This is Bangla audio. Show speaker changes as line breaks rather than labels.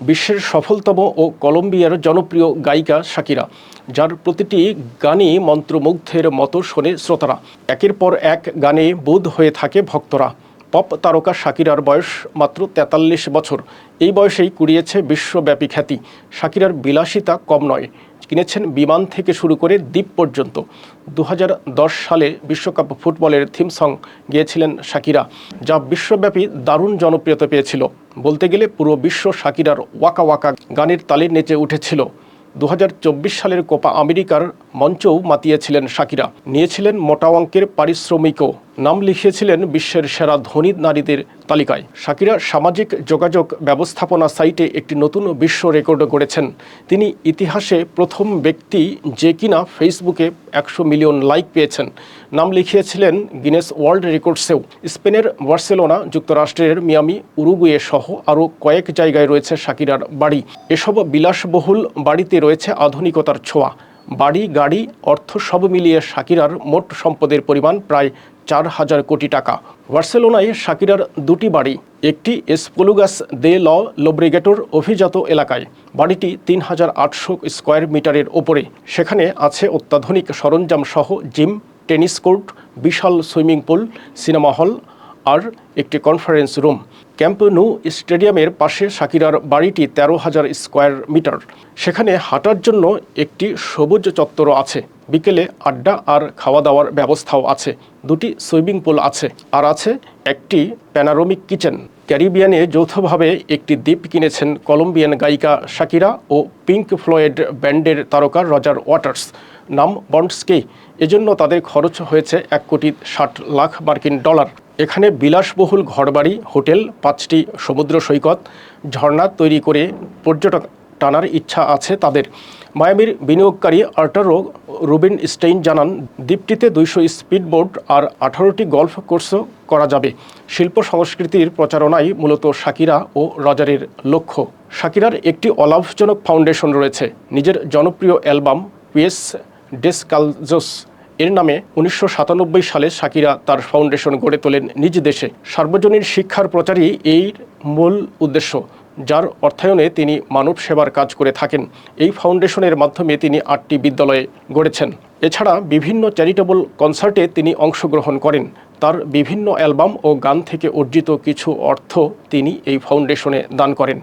বিশ্বের সফলতম ও কলম্বিয়ার জনপ্রিয় গায়িকা শাকিরা, যার প্রতিটি গানই মন্ত্রমুগ্ধের মতো শোনে শ্রোতারা। একের পর এক গানে বোধ হয়ে থাকে ভক্তরা। পপ তারকা শাকিরার বয়স মাত্র তেতাল্লিশ বছর। এই বয়সেই কুড়িয়েছে বিশ্বব্যাপী খ্যাতি। শাকিরার বিলাসিতা কম নয়। কিনেছেন বিমান থেকে শুরু করে দ্বীপ পর্যন্ত। দু হাজার দশ সালে বিশ্বকাপ ফুটবলের থিম সং গিয়েছিলেন শাকিরা, যা বিশ্বব্যাপী দারুণ জনপ্রিয়তা পেয়েছিল। বলতে গেলে পুরো বিশ্ব শাকিরার ওয়াকা ওয়াকা গানের তালে নেচে উঠেছিল। দু হাজার চব্বিশ সালের কোপা আমেরিকার মঞ্চও মাতিয়েছিলেন শাকিরা। নিয়েছিলেন মোটা অঙ্কের পারিশ্রমিকও। নাম লিখিয়েছিলেন বিশ্বের সেরা ধনী নারীদের তালিকায়। শাকিরা সামাজিক যোগাযোগ ব্যবস্থাপনা সাইটে একটি নতুন বিশ্ব রেকর্ড করেছেন তিনি ইতিহাসে প্রথম ব্যক্তি যে কিনা ফেসবুকে একশো মিলিয়ন লাইক পেয়েছেন। নাম লিখিয়েছিলেন গিনেস ওয়ার্ল্ড রেকর্ডসেও। স্পেনের বার্সেলোনা যুক্তরাষ্ট্রের মিয়ামি উরুগুয়ে সহ আরও কয়েক জায়গায় রয়েছে শাকিরার বাড়ি। এসব বিলাসবহুল বাড়িতে রয়েছে আধুনিকতার ছোঁয়া। বাড়ি, গাড়ি, অর্থ সব মিলিয়ে শাকিরার মোট সম্পদের পরিমাণ প্রায় চার হাজার কোটি টাকা। বার্সেলোনায় শাকিরার দুটি বাড়ি, একটি এসপোলুগাস দে ল লোব্রিগেটোর অভিজাত এলাকায়। বাড়িটি তিন হাজার আটশো স্কোয়ার মিটারের ওপরে। সেখানে আছে অত্যাধুনিক সরঞ্জাম সহ জিম, টেনিস কোর্ট, বিশাল সুইমিং পুল, সিনেমা হল আর একটি কনফারেন্স রুম ক্যাম্প নু স্টেডিয়ামের পাশে শাকিরার বাড়িটি তেরো হাজার স্কোয়ার মিটার সেখানে হাঁটার জন্য একটি সবুজ চত্বর আছে। বিকেলে আড্ডা আর খাওয়া দাওয়ার ব্যবস্থাও আছে। দুটি সুইমিং পুল আছে। আর আছে একটি প্যানারোমিক কিচেন ক্যারিবিয়ানে যৌথভাবে একটি দ্বীপ কিনেছেন কলম্বিয়ান গায়িকা শাকিরা ও পিঙ্ক ফ্লয়েড ব্যান্ডের তারকা রজার ওয়াটার্স। নাম বন্ডসকে। এজন্য তাদের খরচ হয়েছে এক কোটি ষাট লাখ মার্কিন ডলার। এখানে বিলাসবহুল ঘরবাড়ি, হোটেল, পাঁচটি সমুদ্র সৈকত, ঝর্ণা তৈরি করে পর্যটক টানার ইচ্ছা আছে তাদের। মায়ামির বিনিয়োগকারী আর্টারো রুবিন স্টেইন জানান, দ্বীপটিতে দুইশো স্পিডবোট আর আঠারোটি গল্ফ কোর্সও করা যাবে। শিল্প সংস্কৃতির প্রচারণাই মূলত শাকিরা ও রজারের লক্ষ্য। শাকিরার একটি অলাভজনক ফাউন্ডেশন রয়েছে। নিজের জনপ্রিয় অ্যালবাম পিএস ডেসকালজোস, এর নামে উনিশশো সাতানব্বই সালে শাকিরা তার ফাউন্ডেশন গড়ে তোলেন নিজ দেশে। সার্বজনীন শিক্ষার প্রচারই এর মূল উদ্দেশ্য। যার অর্থায়নে তিনি মানব সেবার কাজ করে থাকেন। এই ফাউন্ডেশনের মাধ্যমে তিনি আটটি বিদ্যালয়ে গড়েছেন। এছাড়া বিভিন্ন চ্যারিটেবল কনসার্টে তিনি অংশগ্রহণ করেন। তার বিভিন্ন অ্যালবাম ও গান থেকে অর্জিত কিছু অর্থ তিনি এই ফাউন্ডেশনে দান করেন।